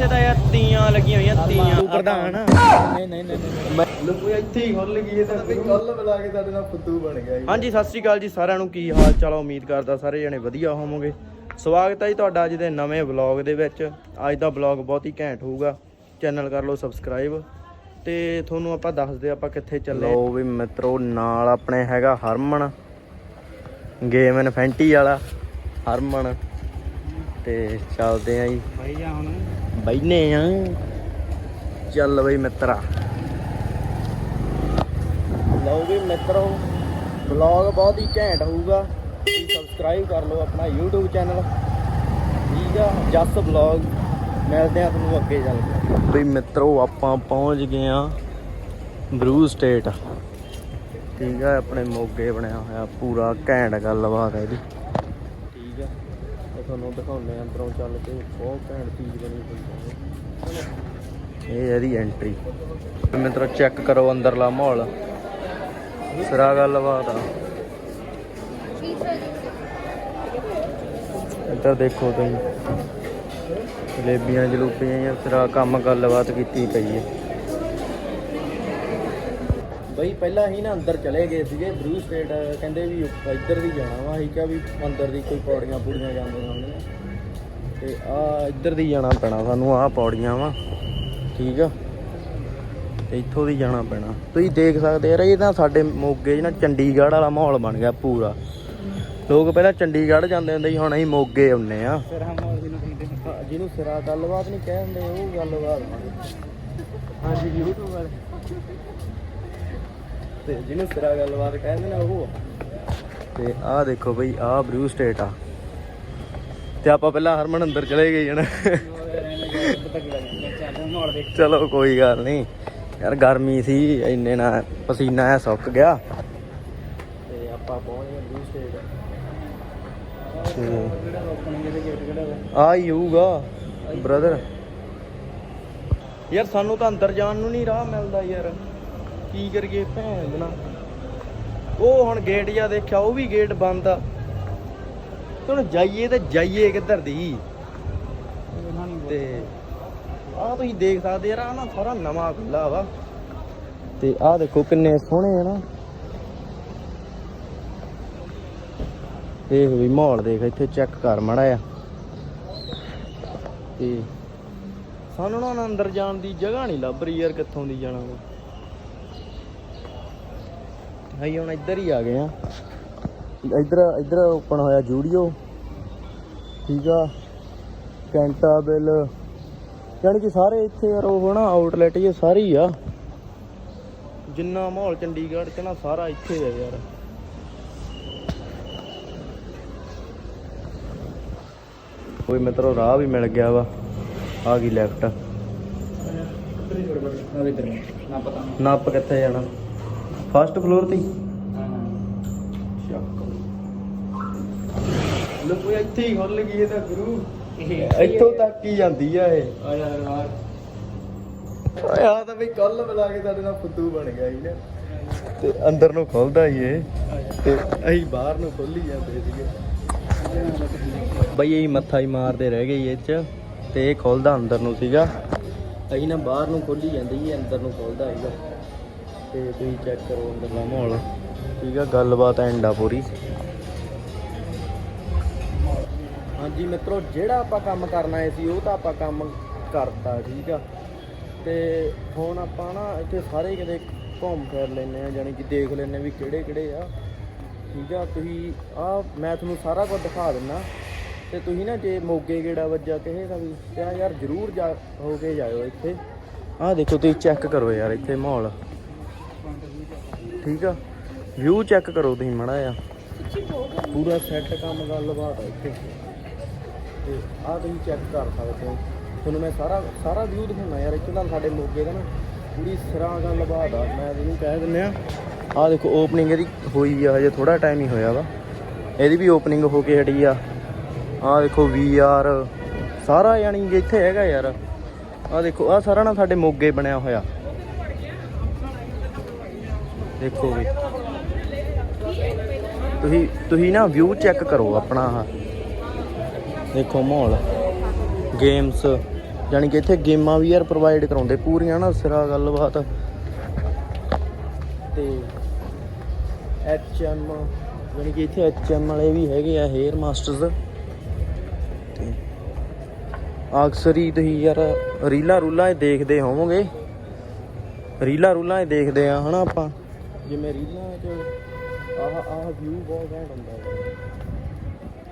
ਇੱਥੇ ਤਾਂ ਯਾਰ ਤੀਆਂ ਲੱਗੀਆਂ ਹੋਈਆਂ ਤੀਆਂ ਪ੍ਰਧਾਨ। ਨਹੀਂ ਨਹੀਂ ਨਹੀਂ ਲੋਕੋ ਇੱਥੇ ਹੀ ਖੁੱਲ ਗਈ ਇਹ ਤਾਂ ਕੱਲ ਬੁਲਾ ਕੇ ਸਾਡੇ ਨਾਲ ਫੁੱਦੂ ਬਣ ਗਿਆ ਜੀ। ਹਾਂਜੀ ਸਤਿ ਸ਼੍ਰੀ ਅਕਾਲ ਜੀ ਸਾਰਿਆਂ ਨੂੰ। ਕੀ ਹਾਲ ਚਾਲ ਉਮੀਦ ਕਰਦਾ ਸਾਰੇ ਜਣੇ ਵਧੀਆ ਹੋਵੋਗੇ। ਸਵਾਗਤ ਹੈ ਜੀ ਤੁਹਾਡਾ ਅੱਜ ਦੇ ਨਵੇਂ ਵਲੌਗ ਦੇ ਵਿੱਚ। ਅੱਜ ਦਾ ਵਲੌਗ ਬਹੁਤ ਹੀ ਘੈਂਟ ਹੋਊਗਾ। ਚੈਨਲ ਕਰ ਲਓ ਸਬਸਕ੍ਰਾਈਬ। ਤੇ ਤੁਹਾਨੂੰ ਆਪਾਂ ਦੱਸਦੇ ਆਪਾਂ ਕਿੱਥੇ ਚੱਲੇ ਲੋ ਵੀ ਮਿੱਤਰੋ ਨਾਲ ਆਪਣੇ ਹੈਗਾ ਹਰਮਨ। ਗੇਮ ਇਨਫੈਂਟੀ ਵਾਲਾ ਹਰਮਨ। ਤੇ ਚੱਲਦੇ ਆਂ ਜੀ। ਭਾਈ ਜਾ ਹੁਣ? ਬੈਨੇ ਆ। ਚੱਲ ਬਈ ਮਿੱਤਰਾ। ਲਓ ਵੀ ਮਿੱਤਰੋ ਵਲੌਗ ਬਹੁਤ ਹੀ ਘੈਂਟ ਹੋਊਗਾ। ਸਬਸਕ੍ਰਾਈਬ ਕਰ ਲਓ ਆਪਣਾ YouTube ਚੈਨਲ ਠੀਕ ਆ, ਜਸ ਵਲੌਗ ਮਿਲਦੇ ਆ ਤੁਹਾਨੂੰ ਅੱਗੇ ਚੱਲ ਕੇ। ਬਈ ਮਿੱਤਰੋ, ਆਪਾਂ ਪਹੁੰਚ ਗਏ ਆ ਬਰੂ ਸਟੇਟ ਠੀਕ ਆ, ਆਪਣੇ ਮੋਗੇ ਬਣਿਆ ਹੋਇਆ, ਪੂਰਾ ਘੈਂਟ ਗੱਲਬਾਤ ਹੈ ਇਹਦੀ। ਤੁਹਾਨੂੰ ਦਿਖਾਉਂਦੇ ਆ ਅੰਦਰੋਂ ਚੱਲ ਕੇ, ਬਹੁਤ ਘੈਂਟ ਚੀਜ਼ ਬਣੀ ਹੋਈ ਹੈ। ਇਹ ਇਹਦੀ ਐਂਟਰੀ ਮਿੱਤਰੋ ਚੈੱਕ ਕਰੋ ਅੰਦਰਲਾ ਮਾਹੌਲ। ਸਿਰਾ ਗੱਲਬਾਤ ਆ। ਇੱਧਰ ਦੇਖੋ ਤੁਸੀਂ। ਜਲੇਬੀਆਂ, ਜਲੂਪੀਆਂ ਜਾਂ ਸਿਰਾ ਕੰਮ ਗੱਲਬਾਤ ਕੀਤੀ ਪਈ ਹੈ। ਬਈ ਪਹਿਲਾਂ ਹੀ ਨਾ ਅੰਦਰ ਚਲੇ ਗਏ ਸੀਗੇ ਬਰੂ ਸਟੇਟ ਕਹਿੰਦੇ ਵੀ ਇੱਧਰ ਦੀ ਜਾਣਾ ਵਾ ਅਸੀਂ ਕਿਹਾ ਵੀ ਅੰਦਰ ਦੀ ਕੋਈ ਪੌੜੀਆਂ ਪੂੜੀਆਂ ਜਾਂਦੀਆਂ ਹੋਣਗੀਆਂ ਤੇ ਆ ਇੱਧਰ ਦੀ ਜਾਣਾ ਪੈਣਾ ਸਾਨੂੰ ਆਹ ਪੌੜੀਆਂ ਵਾ ਠੀਕ ਆ? ਇੱਥੋਂ ਦੀ ਜਾਣਾ ਪੈਣਾ। ਤੁਸੀਂ ਦੇਖ ਸਕਦੇ ਯਾਰ ਇਹ ਤਾਂ ਸਾਡੇ ਮੋਗੇ 'ਚ ਨਾ ਚੰਡੀਗੜ੍ਹ ਵਾਲਾ ਮਾਹੌਲ ਬਣ ਗਿਆ ਪੂਰਾ। ਲੋਕ ਪਹਿਲਾਂ ਚੰਡੀਗੜ੍ਹ ਜਾਂਦੇ ਹੁੰਦੇ ਸੀ ਹੁਣ ਅਸੀਂ ਮੋਗੇ ਆਉਨੇ ਆ ਹਾਂ, ਜਿਹਨੂੰ ਸਿਰਾ ਗੱਲਬਾਤ ਨਹੀਂ ਕਹਿੰਦੇ ਉਹ ਗੱਲਬਾਤ ਹਾਂਜੀ YouTube ਵਾਲੇ। ਤੇ ਜਿਹਨੂੰ ਸਿਰਾ ਗੱਲਬਾਤ ਕਹਿੰਦੇ ਨੇ ਉਹ। ਤੇ ਆਹ ਦੇਖੋ ਬਈ, ਆਹ ਬਰੂ ਸਟੇਟ ਆ। ਤੇ ਆਪਾਂ ਪਹਿਲਾਂ ਹਰਮਨ ਅੰਦਰ ਚਲੇ ਗਏ ਜਣ। ਚਲੋ, ਕੋਈ ਗੱਲ ਨਹੀਂ। ਯਾਰ, ਗਰਮੀ ਸੀ, ਇੰਨੇ ਨਾ ਪਸੀਨਾ ਐ ਸੁੱਕ ਗਿਆ। ਤੇ ਆਪਾਂ ਪਹੁੰਚ ਗਏ ਬਰੂ ਸਟੇਟ ਆ ਹੀ ਹੋਊਗਾ ਬ੍ਰਦਰ ਯਾਰ, ਸਾਨੂੰ ਤਾਂ ਅੰਦਰ ਜਾਣ ਨੂੰ ਨਹੀਂ ਰਾਹ ਮਿਲਦਾ ਯਾਰ। ਕੀ ਕਰੀਏ ਭੈਣ ਨਾ ਉਹ ਹੁਣ ਗੇਟ ਜਾਂ ਦੇਖਿਆ, ਉਹ ਵੀ ਗੇਟ ਬੰਦ ਆ। ਹੁਣ ਜਾਈਏ ਤੇ ਜਾਈਏ ਕਿੱਧਰ ਦੀ? ਤੇ ਆਹ ਤੁਸੀਂ ਦੇਖ ਸਕਦੇ ਯਾਰ ਆ ਨਾ ਸਾਰਾ ਨਵਾਂ ਖੁੱਲਾ ਵਾ। ਤੇ ਆਹ ਦੇਖੋ ਕਿੰਨੇ ਸੋਹਣੇ ਆ ਨਾ। ਦੇਖ ਵੀ ਮਾਹੌਲ ਦੇਖ, ਇੱਥੇ ਚੈੱਕ ਕਰ ਮੜਾ ਆ ਤੇ ਸਾਨੂੰ ਨਾ ਅੰਦਰ ਜਾਣ ਦੀ ਜਗ੍ਹਾ ਨਹੀਂ ਲੱਭ ਰਹੀ ਯਾਰ ਕਿੱਥੋਂ ਦੀ ਜਾਣਾ ਅਸੀਂ ਹੁਣ ਇੱਧਰ ਹੀ ਆ ਗਏ ਆ। ਇੱਧਰ ਇੱਧਰ ਓਪਨ ਹੋਇਆ ਜੂਡੀਓ। ਠੀਕ ਆ। ਕੈਂਟਾਬਿਲ ਯਾਨੀ ਕਿ ਸਾਰੇ ਇੱਥੇ ਯਾਰ ਉਹ ਨਾ ਆਊਟਲੈਟ ਇਹ ਸਾਰੇ ਹੀ ਆ। ਜਿੰਨਾ ਮਾਹੌਲ ਚੰਡੀਗੜ੍ਹ ਚ ਨਾ ਸਾਰਾ ਇੱਥੇ ਹੈ ਯਾਰ। ਕੋਈ ਮਿੱਤਰੋ ਰਾਹ ਵੀ ਮਿਲ ਗਿਆ ਵਾ। ਆ ਗਈ ਲੈਫਟ ਆ ਨਾ ਪਤਾ। ਨੱਪ ਕਿੱਥੇ ਜਾਣਾ। ਫਸਟ ਫਲੋਰ ਤੇ ਲੋਕੋ ਇੱਥੇ ਹੀ ਖੁੱਲ ਗਈ ਇਹ ਤਾਂ ਗੁਰੂ। ਇਹ ਇੱਥੋਂ ਤੱਕ ਹੀ ਜਾਂਦੀ ਆ ਇਹ। ਆ ਯਾਰ ਯਾਰ ਓਏ ਆ ਤਾਂ ਬਈ ਕੱਲ ਬੁਲਾ ਕੇ ਸਾਡੇ ਨਾਲ ਫੁੱਦੂ ਬਣ ਗਿਆ ਸੀ ਨਾ। ਤੇ ਅੰਦਰ ਨੂੰ ਖੁੱਲਦਾ ਹੀ ਇਹ। ਤੇ ਅਸੀਂ ਬਾਹਰ ਨੂੰ ਖੋਲੀ ਜਾਂਦੇ ਸੀਗੇ ਬਈ ਇਹ ਮੱਥਾ ਹੀ ਮਾਰਦੇ ਰਹਿ ਗਏ ਇਹ ਚ। ਤੇ ਇਹ ਖੁੱਲਦਾ ਅੰਦਰ ਨੂੰ ਸੀਗਾ। ਅਸੀਂ ਨਾ ਬਾਹਰ ਨੂੰ ਖੋਲੀ ਜਾਂਦੇ ਸੀ ਅੰਦਰ ਨੂੰ ਖੁੱਲਦਾ ਸੀਗਾ। ਤੇ ਤੁਸੀਂ ਚੈੱਕ ਕਰੋ ਅੰਦਰਲਾ ਮਾਹੌਲ। ਠੀਕ ਆ ਗੱਲਬਾਤ ਐਂਡ ਆ ਪੂਰੀ। ਹਾਂਜੀ ਮਿੱਤਰੋ ਜਿਹੜਾ ਆਪਾਂ ਕੰਮ ਕਰਨਾ ਸੀ ਉਹ ਤਾਂ ਆਪਾਂ ਕੰਮ ਕਰਤਾ ਠੀਕ ਆ। ਤੇ ਹੁਣ ਆਪਾਂ ਨਾ ਇੱਥੇ ਸਾਰੇ ਕਿਤੇ ਘੁੰਮ ਫਿਰ ਲੈਨੇ ਆ ਜਾਨੀ ਕਿ ਦੇਖ ਲੈਨੇ ਵੀ ਕਿਹੜੇ ਕਿਹੜੇ ਆ। ਠੀਕ ਆ ਤੁਸੀਂ ਆ ਮੈਂ ਤੁਹਾਨੂੰ ਸਾਰਾ ਕੁਝ ਦਿਖਾ ਦਿੰਨਾ ਤੇ ਤੁਸੀਂ ਨਾ ਜੇ ਮੋਗੇ ਗੇੜਾ ਵੱਜਾ ਕਿਸੇ ਦਾ ਵੀ ਤੇ ਯਾਰ ਜ਼ਰੂਰ ਜਾ ਹੋ ਕੇ ਜਾਇਓ ਇੱਥੇ। ਆਹ ਦੇਖੋ ਤੁਸੀਂ ਚੈੱਕ ਕਰੋ ਯਾਰ ਇੱਥੇ ਮਾਹੌਲ। ਠੀਕ ਆ? ਵਿਊ ਚੈੱਕ ਕਰੋ ਤੁਸੀਂ ਮੜਾ ਆ ਪੂਰਾ ਸੈੱਟ ਕੰਮ ਗੱਲਬਾਤ ਆ ਇੱਥੇ। ਤੇ ਆਹ ਤੁਸੀਂ ਚੈੱਕ ਕਰ ਸਕਦੇ ਹੋ। ਤੁਹਾਨੂੰ ਮੈਂ ਸਾਰਾ ਸਾਰਾ ਵਿਊ ਦਿਖਾਉਣਾ ਯਾਰ ਇੱਥੇ ਤਾਂ ਸਾਡੇ ਮੋਗੇ ਦਾ ਨਾ ਪੂਰੀ ਸਿਰਾਂ ਗੱਲਬਾਤ ਆ। ਮੈਂ ਤੁਹਾਨੂੰ ਕਹਿ ਦਿੰਦੇ ਆ ਆਹ ਦੇਖੋ ਓਪਨਿੰਗ ਇਹਦੀ ਹੋਈ ਆ ਹਜੇ ਥੋੜਾ ਟਾਈਮ ਹੀ ਹੋਇਆ ਵਾ। ਇਹਦੀ ਵੀ ਓਪਨਿੰਗ ਹੋ ਕੇ ਹਟੀ ਆ। ਆਹ ਦੇਖੋ VR ਸਾਰਾ ਯਾਨੀ ਇੱਥੇ ਹੈਗਾ ਯਾਰ। ਆਹ ਦੇਖੋ ਆਹ ਸਾਰਾ ਨਾ ਸਾਡੇ ਮੋਗੇ ਬਣਿਆ ਹੋਇਆ। ਦੇਖੋ ਵੀ। ਤੁਸੀਂ ਤੁਸੀਂ ਨਾ ਵਿਊ ਚੈੱਕ ਕਰੋ ਆਪਣਾ ਆਹ। ਦੇਖੋ ਮਾਹੌਲ। ਗੇਮਸ ਯਾਨੀ ਕਿ ਇੱਥੇ ਗੇਮਾਂ ਵੀ ਯਾਰ ਪ੍ਰੋਵਾਈਡ ਕਰਾਉਂਦੇ, ਪੂਰੀਆਂ ਨਾ ਸਿਰਾ ਗੱਲਬਾਤ। ਤੇ ਐਚ ਐਮ ਯਾਨੀ ਕਿ ਇੱਥੇ ਐਚ ਐਮ ਵਾਲੇ ਵੀ ਹੈਗੇ ਆ ਹੇਅਰ ਮਾਸਟਰਸ ਤੇ ਅਕਸਰ ਹੀ ਤੁਸੀਂ ਯਾਰ ਰੀਲਾਂ ਰੂਲਾਂ ਇਹ ਦੇਖਦੇ ਹੋਵੋਗੇ। ਰੀਲਾਂ ਰੂਲਾਂ ਇਹ ਦੇਖਦੇ ਆ, ਹਨਾ ਆਪਾਂ। ਜਿਵੇਂ ਰੀਲਾਂ 'ਚ ਆਹ ਆਹ ਵਿਊ ਬਹੁਤ ਘੈਂਟ ਹੁੰਦਾ ਹੈ।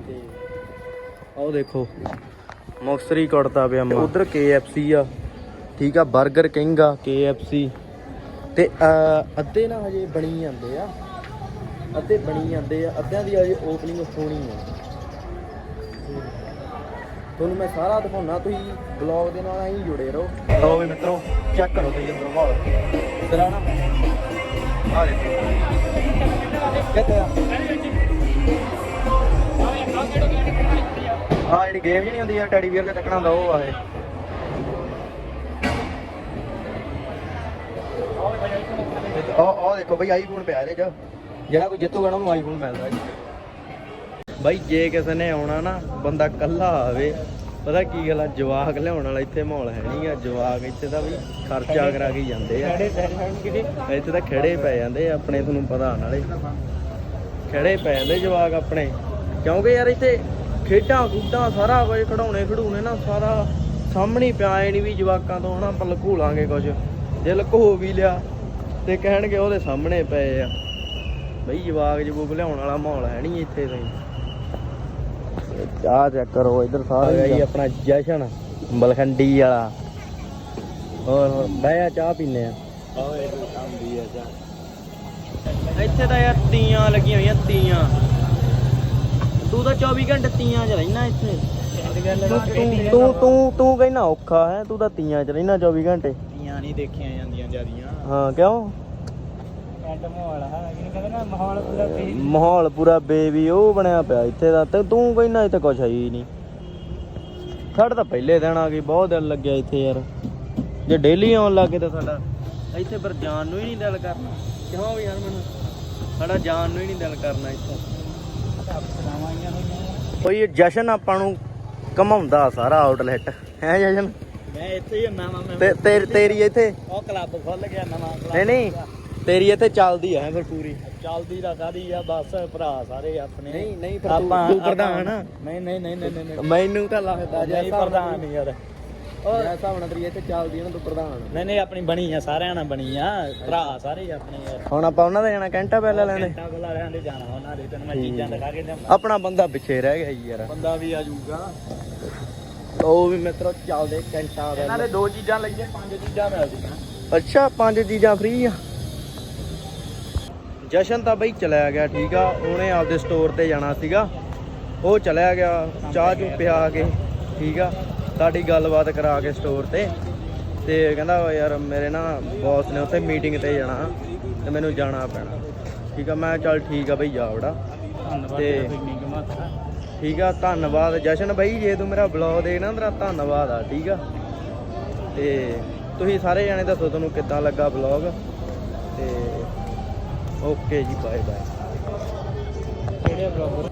ਤੇ ਆਹ ਦੇਖੋ ਮੁਕਸਰੀ ਕੁੜਤਾ ਪਿਆ ਉਧਰ KFC ਆ ਠੀਕ ਆ 버ਗਰ ਕਿੰਗ ਆ KFC ਤੇ ਅੱਧੇ ਨਾ ਹਜੇ ਬਣੀ ਜਾਂਦੇ ਆ। ਅੱਧੇ ਬਣੀ ਜਾਂਦੇ ਆ ਅੱਧਿਆਂ ਦੀ ਹਜੇ ਓਪਨਿੰਗ ਹੋਣੀ ਆ। ਤੁਹਾਨੂੰ ਮੈਂ ਸਾਰਾ ਦਿਖਾਉਣਾ ਤੁਸੀਂ ਬਲੌਗ ਦੇ ਨਾਲ ਐਂ ਜੁੜੇ ਰਹੋ। ਲਓ ਵੀ ਮਿੱਤਰੋ ਚੈੱਕ ਕਰੋ ਤੁਸੀਂ ਅੰਦਰ ਮਾਹੌਲ ਨਾ ਆ ਦੇਖੋ ਕਿੱਥੇ ਆ ਆ ਜਿਹੜੀ ਗੇਮ ਜਿਹੜੀ ਹੁੰਦੀ ਆ ਟੈਡੀ ਵੀਰ ਦੇ ਤੱਕਣਾ ਹੁੰਦਾ, ਉਹ ਆ ਇਹ। ਉਹ ਉਹ ਦੇਖੋ ਬਈ ਆਈਫੋਨ ਪਿਆ ਇਹਦੇ ਚ। ਜਿਹੜਾ ਕੋਈ ਜਿੱਤੂਗਾ ਨਾ, ਉਹਨੂੰ ਆਈਫੋਨ ਮਿਲਦਾ ਜੀ। ਬਾਈ, ਜੇ ਕਿਸੇ ਨੇ ਆਉਣਾ ਨਾ, ਬੰਦਾ ਕੱਲਾ ਆਵੇ ਪਤਾ ਕੀ ਗੱਲ ਆ ਜਵਾਕ ਲਿਆਉਣ ਵਾਲਾ ਇੱਥੇ ਮਾਹੌਲ ਹੈ ਨਹੀਂਗਾ ਜਵਾਕ ਇੱਥੇ ਤਾਂ ਵੀ ਖਰਚਾ ਕਰਾ ਕੇ ਜਾਂਦੇ ਆ। ਇੱਥੇ ਤਾਂ ਖੜੇ ਪੈ ਜਾਂਦੇ ਆ ਆਪਣੇ ਤੁਹਾਨੂੰ ਪਤਾ ਨਾਲੇ। ਖੜੇ ਪੈ ਜਾਂਦੇ ਜਵਾਕ ਆਪਣੇ। ਕਿਉਂਕਿ ਯਾਰ ਇੱਥੇ ਖੇਡਾਂ ਕੂਦਾਂ ਸਾਰਾ ਕੁਝ ਖੜਾਉਣੇ ਖੜੂਣੇ ਨਾ ਸਾਰਾ ਸਾਹਮਣੇ ਪਿਆ ਨਹੀਂ ਵੀ ਜਵਾਕਾਂ ਤੋਂ ਹਨਾ ਆਪਾਂ ਲਕੋ ਲਾਂਗੇ ਕੁਝ। ਜੇ ਲਕੋ ਵੀ ਲਿਆ ਤੇ ਕਹਿਣਗੇ ਉਹਦੇ ਸਾਹਮਣੇ ਪਏ ਆ। ਬਈ ਜਵਾਕ ਜਬੂਕ ਲਿਆਉਣ ਵਾਲਾ ਮਾਹੌਲ ਹੈ ਨਹੀਂ ਇੱਥੇ ਤਾਂ। ਚਾਹ ਚੈੱਕ ਕਰੋ ਇੱਧਰ ਸਾਰੇ ਜੀ ਆਪਣਾ ਜਸ਼ਨ ਬਲਖੰਡੀ ਵਾਲਾ। ਹੋਰ ਹੋਰ ਬਹਿ ਆ ਚਾਹ ਪੀਨੇ ਆ। ਇੱਥੇ ਤਾਂ ਯਾਰ ਤੀਆਂ ਲੱਗੀਆਂ ਹੋਈਆਂ ਤੀਆਂ। ਤੂੰ ਤਾਂ 24 ਘੰਟੇ ਤੀਆਂ 'ਚ ਰਹਿਣਾ ਇੱਥੇ। ਤੂੰ ਤੂੰ ਤੂੰ ਤੂੰ ਕਹਿਣਾ ਔਖਾ ਹੈ ਤੂੰ ਤਾਂ ਤੀਆਂ 'ਚ ਰਹਿਣਾ 24 ਘੰਟੇ। ਤੀਆਂ ਨਹੀਂ ਦੇਖੀਆਂ ਜਾਂਦੀਆਂ ਜਿਆਦੀਆਂ। ਹਾਂ ਕਿਉਂ? ਮਾਹੌਲ ਹੈ ਇਹਨੂੰ ਕਹਿੰਦੇ ਨਾ ਮਾਹੌਲ ਪੂਰਾ ਬੇ ਮਾਹੌਲ ਪੂਰਾ ਬੇਬੀ ਉਹ ਬਣਿਆ ਪਿਆ ਇੱਥੇ ਦਾ ਤੇ ਤੂੰ ਕਹਿਣਾ ਇੱਥੇ ਕੁਛ ਹੈ ਹੀ ਨਹੀਂ। ਸਾਡਾ ਤਾਂ ਪਹਿਲੇ ਦਿਨ ਆ ਗਈ ਬਹੁਤ ਦਿਲ ਲੱਗਿਆ ਇੱਥੇ ਯਾਰ। ਜੇ ਡੇਲੀ ਆਉਣ ਲੱਗੇ ਤਾਂ ਸਾਡਾ ਇੱਥੇ ਪਰ ਜਾਣ ਨੂੰ ਹੀ ਨਹੀਂ ਦਿਲ ਕਰਨਾ। ਕਿਉਂ ਵੀ ਯਾਰ ਮੈਨੂੰ? ਸਾਡਾ ਜਾਣ ਨੂੰ ਹੀ ਨਹੀਂ ਦਿਲ ਕਰਨਾ ਇੱਥੇ। ਕੋਈ ਇਹ ਜਸ਼ਨ ਆਪਾਂ ਨੂੰ ਕਮਾਉਂਦਾ ਸਾਰਾ ਆਊਟਲੈਟ। ਹੈ ਜਸ਼ਨ? ਮੈਂ ਇੱਥੇ ਹੀ ਹੁੰਨਾ ਵਾ ਮੈਂ ਤੇ ਤੇਰੀ ਇੱਥੇ? ਉਹ ਕਲੱਬ ਖੁੱਲ ਗਿਆ ਨਵਾਂ ਨਹੀਂ ਨਹੀਂ। ਤੇਰੀ ਇੱਥੇ ਚੱਲਦੀ ਹੈ ਫਿਰ ਪੂਰੀ। ਚੱਲਦੀ ਦਾ ਕਾਦੀ ਆ ਬਸ ਭਰਾ ਸਾਰੇ ਆਪਣੇ। ਨਹੀਂ ਨਹੀਂ ਫਿਰ ਆਪਾਂ ਤੂੰ- ਤੂੰ ਪ੍ਰਧਾਨ ਆ। ਨਹੀਂ ਨਹੀਂ ਨਹੀਂ ਨਹੀਂ ਨਹੀਂ ਮੈਨੂੰ ਤਾਂ ਲੱਗਦਾ ਜੇ ਨਹੀਂ ਪ੍ਰਧਾਨ ਨਹੀਂ ਯਾਰ। ਉਹ ਹਿਸਾਬ ਨਾਲ ਤੇਰੀ ਇੱਥੇ ਚੱਲਦੀ ਨਾ ਤੂੰ ਪ੍ਰਧਾਨ ਨਹੀਂ ਨਹੀਂ ਆਪਣੀ ਬਣੀ ਆ ਸਾਰਿਆਂ ਨਾਲ ਬਣੀ ਆ। ਭਰਾ ਸਾਰੇ ਹੀ ਆਪਣੇ ਯਾਰ। ਹੁਣ ਆਪਾਂ ਉਹਨਾਂ ਦੇ ਜਾਣਾ ਕੈਂਟਾ ਪਹਿਲਾਂ ਲੈਣੇ ਘੰਟਾ ਕੋਲ ਵਾਲਿਆਂ ਦੇ ਜਾਣਾ ਉਹਨਾਂ ਦੇ ਤੈਨੂੰ ਮੈਂ ਠੀਕ ਚੀਜ਼ਾਂ। ਦਿਖਾ ਕੇ ਲਿਆਵਾਂ ਆਪਣਾ ਬੰਦਾ ਪਿੱਛੇ ਰਹਿ ਗਿਆ ਜੀ ਯਾਰ। ਬੰਦਾ ਵੀ ਆ ਜਾਊਗਾ। ਉਹ ਵੀ ਮਿੱਤਰੋ ਚੱਲਦੇ ਕੈਂਟਾ ਇਹਨਾਂ ਦੇ ਦੋ ਚੀਜ਼ਾਂ ਲਈਏ ਪੰਜ ਚੀਜ਼ਾਂ ਮਿਲਦੀਆਂ। ਅੱਛਾ ਪੰਜ ਚੀਜ਼ਾਂ ਫ੍ਰੀ ਆ। ਜਸ਼ਨ ਤਾਂ ਬਈ ਚਲਿਆ ਗਿਆ ਠੀਕ ਆ। ਉਹਨੇ ਆਪਦੇ ਸਟੋਰ ਤੇ ਜਾਣਾ ਸੀਗਾ। ਉਹ ਚਲਿਆ ਗਿਆ ਚਾਹ ਚੂ ਪਿਆ ਕੇ ਠੀਕ ਆ। ਸਾਡੀ ਗੱਲਬਾਤ ਕਰਾ ਕੇ ਸਟੋਰ ਤੇ। ਤੇ ਕਹਿੰਦਾ ਯਾਰ ਮੇਰੇ ਨਾ ਬੌਸ ਨੇ ਉੱਥੇ ਮੀਟਿੰਗ ਤੇ ਜਾਣਾ ਤੇ ਮੈਨੂੰ ਜਾਣਾ ਪੈਣਾ। ਠੀਕ ਆ ਮੈਂ ਚੱਲ ਠੀਕ ਆ ਬਈ ਜਾ ਵੜਾ। ਧੰਨਵਾਦ ਤੇ- ਠੀਕ ਆ ਧੰਨਵਾਦ। ਜਸ਼ਨ ਬਾਈ ਜੇ ਤੂੰ ਮੇਰਾ ਬਲੌਗ ਦੇਖਣਾ ਤੇਰਾ ਧੰਨਵਾਦ ਆ ਠੀਕ ਆ। ਤੇ ਤੁਸੀਂ ਸਾਰੇ ਜਾਣੇ ਦੱਸੋ ਤੁਹਾਨੂੰ ਕਿੱਦਾਂ ਲੱਗਾ ਬਲੌਗ ਤੇ ਓਕੇ ਜੀ ਬਾਏ ਬਾਏ ਕਿਹੜੇ ਬਲੌਗਰ